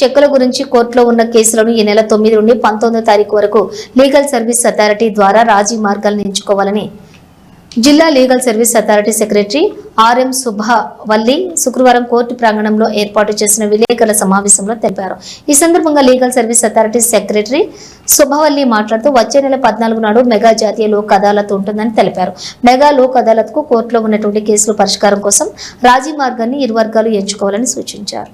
చెక్కుల గురించి కోర్టులో ఉన్న కేసులను ఈ నెల తొమ్మిది నుండి పంతొమ్మిదో తారీఖు వరకు లీగల్ సర్వీస్ అథారిటీ ద్వారా రాజీ మార్గాలను ఎంచుకోవాలని జిల్లా legal service authority secretary RM Subhavalli శుక్రవారం కోర్టు ప్రాంగణంలో ఏర్పాటు చేసిన విలేకరుల సమావేశంలో తెలిపారు. ఈ సందర్భంగా legal service authority secretary Subhavalli మాట్లాడుతూ వచ్చే నెల పద్నాలుగు నాడు మెగా జాతీయ లోక్ అదాలత్ ఉంటుందని తెలిపారు. మెగా లోక్ అదాలత్కు కోర్టులో ఉన్నటువంటి కేసుల పరిష్కారం కోసం రాజీ మార్గాన్ని ఇరు వర్గాలు ఎంచుకోవాలని సూచించారు.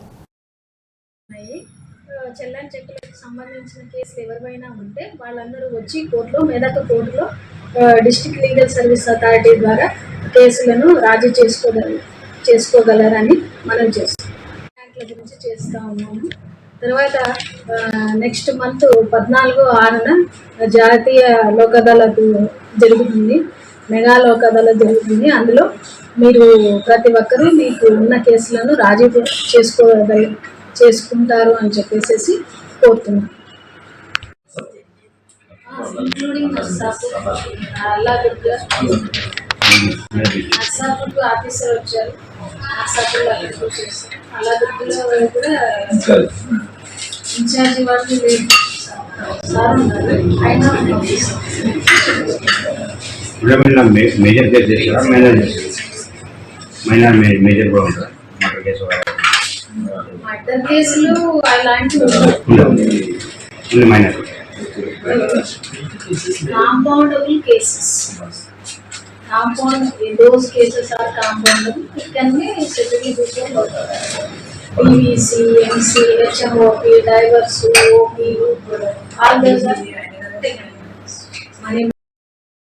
చెల్లని చెక్కులకు సంబంధించిన కేసులు ఎవరివైనా ఉంటే వాళ్ళందరూ వచ్చి కోర్టులో మెదక్ కోర్టులో డిస్టిక్ లీగల్ సర్వీస్ అథారిటీ ద్వారా కేసులను రాజీ చేసుకోగల చేసుకోగలరని మనం చేస్తాం బ్యాంకుల గురించి చేస్తూ ఉన్నాము. తర్వాత నెక్స్ట్ మంత్ పద్నాలుగు ఆరున జాతీయ లోక్ అదాలత్ జరుగుతుంది. మెగా లోక్ అదాలత్ జరుగుతుంది. అందులో మీరు ప్రతి ఒక్కరూ మీకు ఉన్న కేసులను రాజీ చేసుకోగల చేసుకుంటారు అని చెప్పేసి కోరుతున్నాను ఇంక్లూడింగ్ నర్సాపూర్ ఆఫీసర్ వచ్చారు నర్సాపూర్లో అప్రూవ్ కూడా ఇన్ఛార్జి వాళ్ళు లేదు సార్ ఉన్నారు ఆయన మేజర్ కేసు చేస్తారా? మైనర్ మేజర్ కూడా ఉంటుందా మటర్ కేసు మర్డర్ కేసులు అలాంటివి compoundable cases compound cases are compoundable it can be settled before PVC, MC, HMOP, divers, OP, all those are